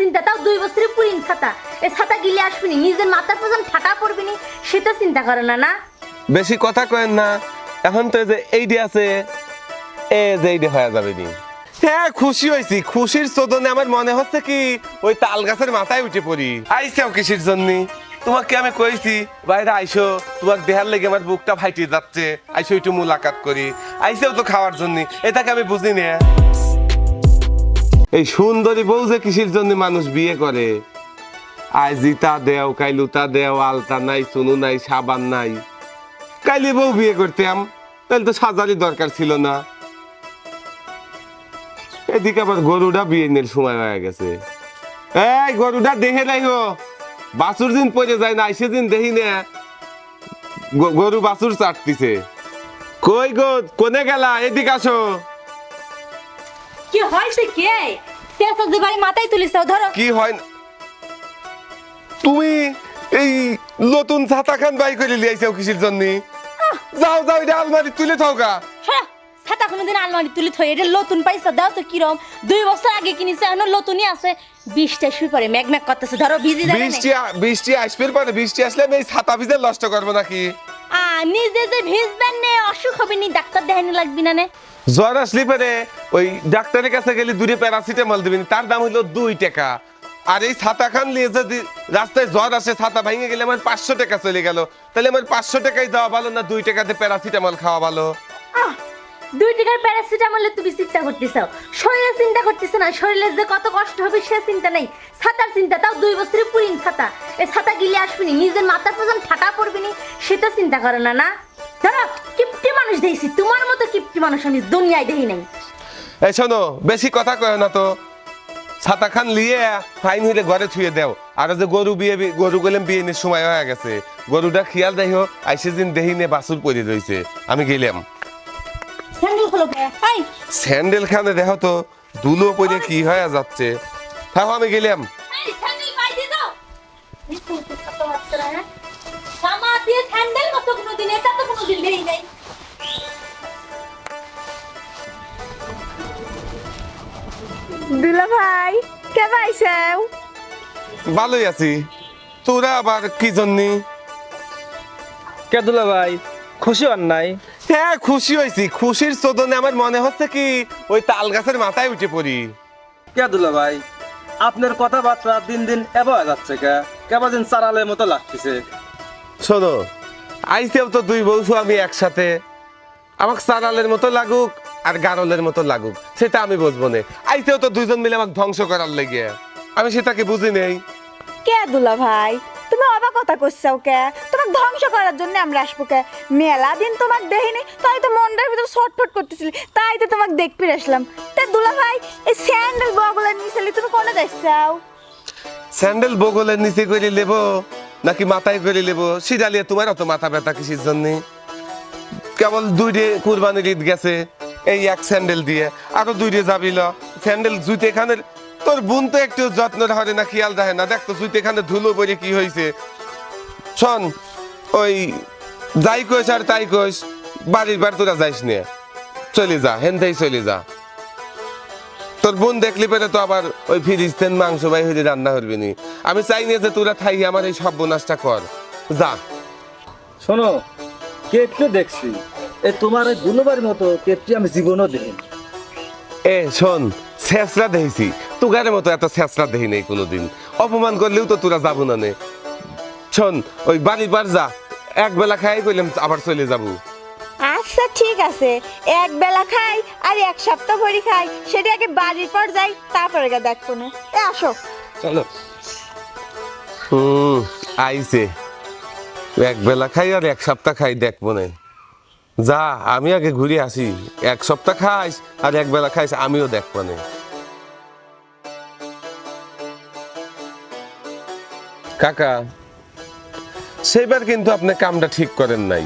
চিন্তা তাও দুই বছরের পুরিন ছাতা। এই ছাতা গিলে আসবি নি নিজের মাথার পর্যন্ত ফাটা পড়বি নি সেটা চিন্তা করে না না? বেশি কথা কয়েন না এখন তো যে এই যে এইডি আছে এ যে এইডি হয়ে যাবে নি হ্যাঁ খুশি হয়েছি খুশির চোদনে আমার মনে হচ্ছে কি ওই তাল গাছের মাথায় উঠে পড়ি। আইসাও কিসের জন্য? তোমাকে আমি কইছি বাইরে আইসো তোমাকে দেহার লেগে আমার বুকটা ফাইটে যাচ্ছে আইসো একটু মুলাকাত করি। আইসাও তো খাওয়ার জন্য এটাকে আমি বুঝি না। এই সুন্দরী বউ যে কিসের জন্য মানুষ বিয়ে করে? আজ ইতা দেও কাইলুতা দেও, আলতা নাই, চুনু নাই, সাবান নাই। কাইলে বউ বিয়ে করতাম তাহলে তো সাজারি দরকার ছিল না। এদিকে আবার গরুটা বিয়ে নিয়ে সময় হয়ে গেছে। এই গরুটা দেখে নাই হো বাছুর দিন পরে যায় না, আইসে দিন দেখি না। গরু বাছুর চাটতিছে। কই গো, কোনে গেলা? এদিকে আসো। কি হয়েছে কে? তেসা যে বাড়ি মাথায় তুলিস ধরো। কি হয় না? তুমি এই নতুন ছাতা খান বাই করে লিয়াইছো কিসের জন্য? যাও যাও এটা আলমারি তুলে থাকা সরা ছাতা কোনোদিন আলমারি তুলি থই এটা নতুন পাইছা দাও তো কিরম। দুই বছর আগে কিনিছে এখন নতুনই আছে। বৃষ্টি শুই পড়ে ম্যাগ ম্যাগ করতেছে ধরো ভিজি দেবে বৃষ্টি বৃষ্টি আসবে পরে বৃষ্টি আসলে আমি এই ছাতা ভিজে নষ্ট করব নাকি? আ নিজে যে ভিজবেন নে অসুখ হবে নি ডাক্তার দেখানি লাগবি না নে। জ্বর আসলে পরে ওই ডাক্তারের কাছে গেলে দূরে প্যারাসিটামল দিবেন তার দাম হলো দুই টাকা। আর এই ছাতা খান নিয়ে যদি রাস্তায় জ্বর আসে, ছাতা ভেঙে গেলে আমার পাঁচশো টাকা চলে গেল। তাহলে আমার পাঁচশো টাকাই দেওয়া ভালো না দুই টাকাতে প্যারাসিটামল খাওয়া ভালো? দুই টাকার প্যারাসিটামলে তুমি চিন্তা করতেছ। শরীরে চিন্তা করতেছ না, শরীরে যে কত কষ্ট হবে সে চিন্তা নেই। ছাতার চিন্তা, তাও দুই বছরের পুরিন ছাতা। এই ছাতা গিলে আসবি নি নিজের মাথার পর্যন্ত ফাটা পড়বি নি সেটা চিন্তা করে না না? ধরো। কিপটি মানুষ দেখছি তোমার মতো কিপটি মানুষ আমি দুনিয়ায় দেখি নাই। এই শোনো বেশি কথা কয় না তো। ছাতা খান লিয়ে ফাইন হইলে ঘরে থুয়ে দেও। আর যে গরু বিয়ে গরু গেলাম বিয়ে নিয়ে সময় হয়ে গেছে। গরুটা খেয়াল দেখিও আইসে দিন দেহি নে বাসুর পরে রয়েছে আমি গেলাম। স্যান্ডেল খোলো হাই স্যান্ডেল খানে দেখো তো দুলো পরে কি হয়ে যাচ্ছে। হ্যাঁ আমি গেলাম। হ্যাঁ? দিয়ে স্যান্ডেল মতো কোনোদিন এটা তো কোনোদিন দেই নাই। দুলা ভাই কেমন আইসাও? ভালোই আছি। তোরা আবার কি জন্যি? কেদুলা ভাই খুশি হন নাই? হ্যাঁ খুশি হয়েছি। খুশির চোদনে আমার মনে হচ্ছে কি ওই তাল গাছের মাথায় উঠে পড়ি। কেদুলা ভাই আপনার কথাবার্তা দিন দিন এবার যাচ্ছে কে? কেবল দিন চারালের মতো লাগতেছে। শোনো আইসেও তো দুই বউ আমি একসাথে। আমাকে সারালের মতো লাগুক আর গারলের মতো লাগুক সেটা আমি বুঝব না। আইসেও তো দুইজন মিলে আমাকে ধ্বংস করার লেগে। আমি সেটাকে বুঝি নেই? কে দুলা ভাই? তুমি অবাক কথা করছাও কে? তোমাকে ধ্বংস করার জন্য আমরা আসব কে? মেলা দিন তোমাকে দেখিনি তাই তো মনটার ভিতর ছটফট করতেছিলি তাই তো তোমাকে দেখতে আসলাম। তা দুলা ভাই এই স্যান্ডেল বগলের নিচেলি তুমি কোনে যাচ্ছাও স্যান্ডেল বগলের নিচে করে লেবো নাকি মাথায় করে লেবো? সিডালিয়ে তোমার অত মাথা ব্যথা কিসের জন্য? কেবল দুইটে কুরবানির ঈদ গেছে এই এক স্যান্ডেল দিয়ে। আরও দুইটে যাবিল স্যান্ডেল জুতে খানের তোর বোন তো একটু যত্ন ধরে না, খেয়াল রাখে না। দেখ তো জুতে খানে ধুলো বলে কি হয়েছে শোন, ওই যাই কইস আর তাই কইস, বাড়ির বার তোরা যাইস নিয়ে চলে যা, হেনতেই চলে যা। তোর বোন দেখলি পেরে তো আবার ওই ফিরিস্তেন মাংস বাই হয়ে রান্না করবি নি। আমি চাই না যে তোরা থাই, আমার এই সব বোনাসটা কর। যা। শোনো কেপটি দেখছি। এ তোমার এই দুলোবার মতো কেপটি আমি জীবনও দেখিনি। এ শোন শেষরা দেখেছি। তুগারের মতো এত শেষরা দেখি নেই কোনোদিন। অপমান করলেও তো তোরা যাব না নে। শোন ওই বাড়ির বার যা এক বেলা খাই কইলাম আবার চলে যাব। আচ্ছা ঠিক আছে। এক বেলা খাই আর এক সপ্তাহ ভরি খাই। সেটা আগে বাড়ির পর যাই তারপরে গা দেখব না। এ আসো। চলো। হুম আইছে। এক বেলা খাই আর এক সপ্তাহ খাই দেখব না। যা আমি আগে ঘুরে আসি। এক সপ্তাহ খাইস আর এক বেলা খাইস আমিও দেখব না কাকা সেবার কিন্তু আপনি কামটা ঠিক করেন নাই।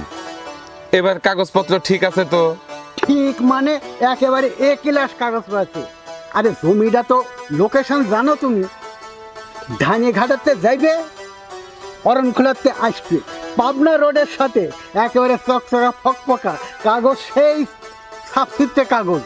এবার কাগজপত্র ঠিক আছে তো? ঠিক মানে একেবারে এ ক্লাস কাগজ আছে আরে জমিটা তো লোকেশন জানো তুমি। ধানি ঘাটাতে যাইবে অরণখোলাতে আসবে। পাবনা রোডের সাথে একেবারে চকচকা ফকফকা কাগজ সেই সাফসিতে কাগজ।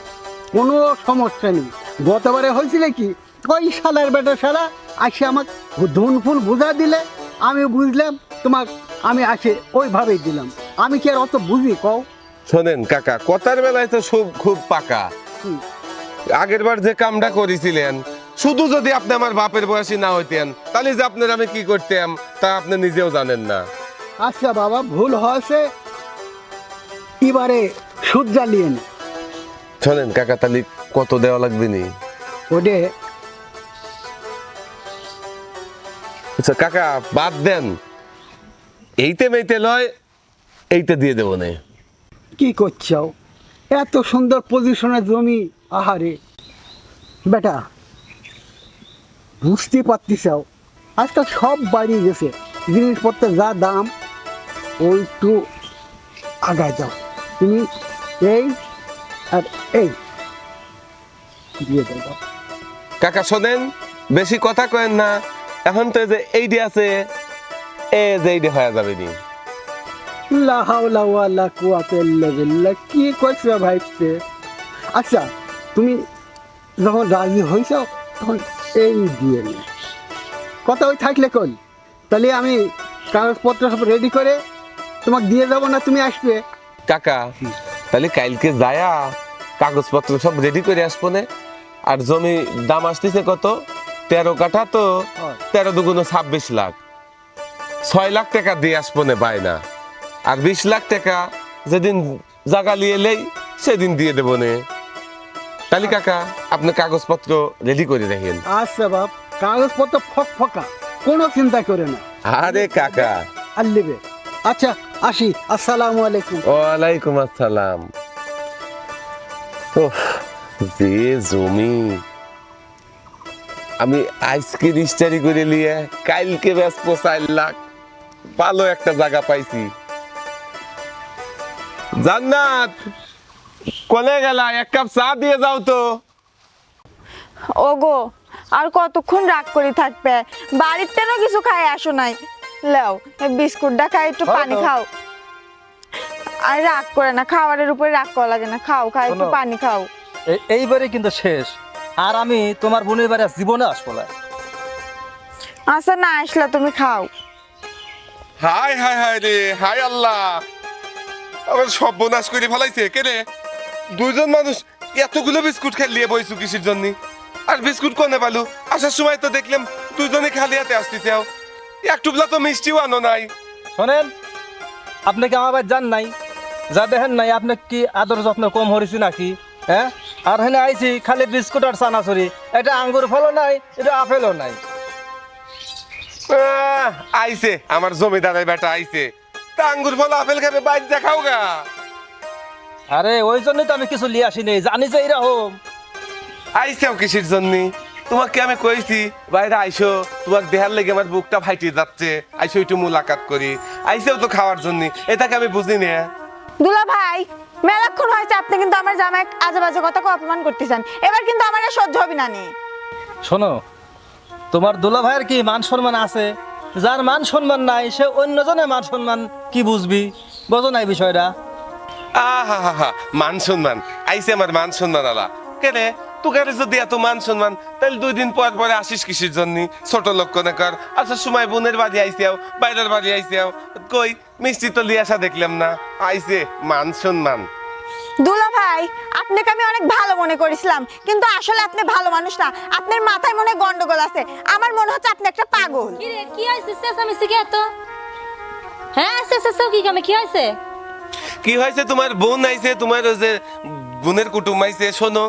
কোনো সমস্যা নেই। গতবারে হয়েছিল কি ওই শালার বেটা শালা আসে আমাকে ধুন ফুল বুঝা দিলে। আমি বুঝলাম তোমার আমি আসে ওইভাবেই দিলাম। আমি কি আর অত বুঝি কও? শোনেন কাকা কথার বেলায় তো সব খুব পাকা। আগের বার যে কামটা করেছিলেন শুধু যদি আপনি আমার বাপের বয়সী না হইতেন তাহলে যে আপনার আমি কি করতাম তা আপনি নিজেও জানেন না। আচ্ছা বাবা ভুল হয়েছে। এবারে সুদ জ্বালিয়ে না। শোনেন কাকা তাহলে কত দেওয়া লাগবে নি? ওডে আচ্ছা কাকা বাদ দেন। এইতে মেইতে লয় এইতে দিয়ে দেবো না। কি করছাও? এত সুন্দর পজিশনে জমি আহারে। বেটা বুঝতে পারতিসাও আজকাল সব বাড়ি গেছে। জিনিসপত্রের যা দাম ওই একটু আগায় যাও। তুমি এই আর এই দিয়ে দাও কাকা শোনেন বেশি কথা কয়েন না। এখন তো যে এই যে এইডি আছে এ যে এইডি হয়ে যাবে নি। কি কইছো ভাইতে আচ্ছা তুমি যখন রাজি হইছ তখন এই দিয়ে নে। কথা ওই থাকলে কোন তাহলে আমি কাগজপত্র সব রেডি করে তোমাকে দিয়ে যাব না তুমি আসবে। কাকা তাহলে কালকে যায়া কাগজপত্র সব রেডি করে আসব না। আর জমি দাম আসতেছে কত? তেরো কাঠা তো তেরো দুগুণ ছাব্বিশ লাখ। ছয় লাখ টাকা দিয়ে আসব না বায়না। আর বিশ লাখ টাকা যেদিন জাগা লিয়ে লেই সেদিন দিয়ে দেবো নে। তাহলে কাকা আপনি কাগজপত্র রেডি করে রাখেন। আচ্ছা বাপ কাগজপত্র ফক ফকা কোনো চিন্তা করে না। আরে কাকা। আর নেবে। আচ্ছা আসি আসসালামু আলাইকুম। ওয়ালাইকুম আসসালাম। ওহ, যে জমি। আমি আজকে রিস্টারি করে নিয়ে কালকে ব্যস্ত চার লাখ। ভালো একটা জায়গা পাইছি। জান্নাত কোনে গেলা এক কাপ চা দিয়ে যাও তো। ওগো আর কতক্ষণ রাগ করে থাকবে? বাড়ির তেনও কিছু খাই আসো নাই। লেও বিস্কুটটা খাই একটু পানি খাও। আর রাগ করে না খাবারের উপরে রাগ করা লাগে না। খাও খাও একটু পানি খাও। এইবারে কিন্তু শেষ। আর আমি তোমার বোনের বাড়ি জীবনে আসব না। আচ্ছা না আসলে তুমি খাও। হাই হাই হাই রে হাই আল্লাহ। আবার সব বোনাস করে ফেলাইছে কে রে? দুইজন মানুষ এতগুলো বিস্কুট খেলিয়ে বইছু কিসের জন্য? আর বিস্কুট কোনে পালু আসার সময় তো দেখলাম দুজনে খালি হাতে আসতেছে একটু বেলা তো মিষ্টিও আনো নাই। শোনেন আপনি কি আমার বাড়ি যান নাই? যা দেখেন নাই আপনি কি আদর যত্ন কম হরিছি নাকি? হ্যাঁ? আর হেনে আইছি খালি বিস্কুট আর চানাচুরি। এটা আঙ্গুর ফলও নাই এটা আপেলও নাই। আহ, আইছে আমার জমিদারের বেটা আইছে। তা আঙ্গুর ফল আপেল খাবে বাইর দেখাও গা। আরে ওই জন্যই তো আমি কিছু লিয়ে আসি নেই জানি যে এরকম আইছেও কিসের জন্য? তোমাকে আমি কইছি বাইরে আইসো তোমার দেহার লেগে আমার বুকটা ফাইটে যাচ্ছে। আইসো একটু মুলাকাত করি। আইসেও তো খাওয়ার জন্য। এটাকে আমি বুঝি না। দুলা ভাই মেলাক্ষণ হয়েছে আপনি কিন্তু আমার জামাই আজে বাজে কথা কো অপমান করতেছেন। এবার কিন্তু আমার আর সহ্য হবে না নি। শোনো তোমার দুলা ভাইয়ের কি মান সম্মান আছে? যার মান সম্মান নাই সে অন্যজনের মান সম্মান কি বুঝবি? বোঝো নাই বিষয়টা। আহা হা হা মান সম্মান। আইসে আমার মান সম্মান আলা। কেনে? তোকারে যদি এত মান সম্মান তাহলে দুই দিন পর পরে আসিস কিসের জন্য? ছোট লোক কোনে কর। আচ্ছা সময় বোনের বাড়ি আইসেও বাইরের বাড়ি আইসেও কই মিষ্টি তো লিয়ে আসা দেখলাম না। আইসে মান সম্মান। দুলা ভাই আপনাকে আমি অনেক ভালো মনে করেছিলাম কিন্তু আসলে আপনি ভালো মানুষ না। আপনার মাথায় মনে হয় গন্ডগোল আছে। আমার মনে হচ্ছে আপনি একটা পাগল। কি রে কি হয়েছে? চেঁচামেচি কে এত? হ্যাঁ চেঁচাচ্ছ কি কামে কি হয়েছে? কি হয়েছে? তোমার বোন আইছে তোমার ওই যে বোনের কুটুম আইছে শোনো।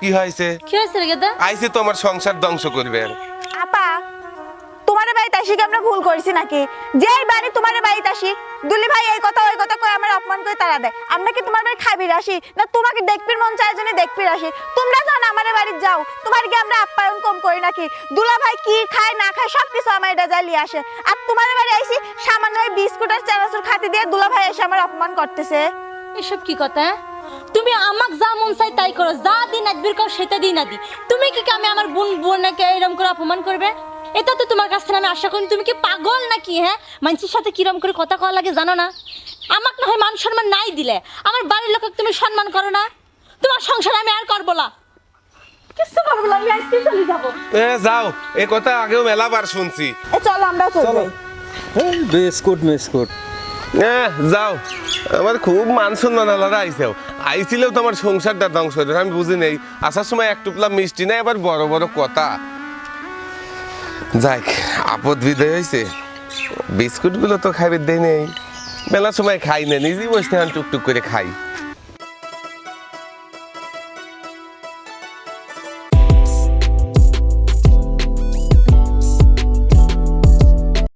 কি হয়েছে? কি হয়েছে রে গেদা? আইছে তো আমার সংসার ধ্বংস করবে। আপা তোমার বাড়িতে আসি কি আমরা ভুল করেছি নাকি? যেই বাড়ি তোমার বাড়িতে আসি দুলি ভাই এই কথা ওই কথা কই আমার অপমান করে তারা দেয়। আমরা কি তোমার বাড়ি খাবির আসি? না তোমাকে দেখবির মন চায় জন্য দেখবির আসি। তোমরা যখন আমার বাড়ি যাও। তোমার কি আমরা আপ্যায়ন কম করি নাকি? দুলা ভাই কি খায় না খায় সব কিছু আমার এটা জ্বালিয়ে আসে। আর তোমার বাড়ি আইসি সামান্য বিস্কুট আর চানাচুর খাতে দিয়ে দুলা ভাই এসে আমার অপমান করতেছে। এসব কি কথা? তুমি আমাক যা মন চাই তাই করো যা দিন একবির কর সেটা দিন আদি। তুমি কি কামে আমার বোন বোনকে এরকম করে অপমান করবে? এটা তো তোমার কাছ থেকে আমি আশা করি। তুমি কি পাগল নাকি হ্যাঁ? মানুষের সাথে কিরম করে কথা কওয়া লাগে জানো না? আমাক না হয় মান সম্মান নাই দিলে। আমার বাড়ির লোককে তুমি সম্মান করো না। তোমার সংসার আমি আর করব না। কিছু পারব না আমি আজকে চলে যাব। এ যাও। এ কথা আগেও মেলাবার শুনছি। এ চলো আমরা চলে যাই। বিস্কুট। এ যাও। আমার খুব মান সম্মান আলাদা, আইসেও। আইছিলেও তোমার সংসারটা ধ্বংস হয়ে আমি বুঝি নেই। আসার সময় এক টুপলা মিষ্টি নাই, আবার বড় বড় কথা। যাক আপদ বিদায় হয়েছে বিস্কুটগুলো তো খাইবে দেয় নেই। বেলার সময় খাই না, নিজেই বসে টুকটুক করে খাই।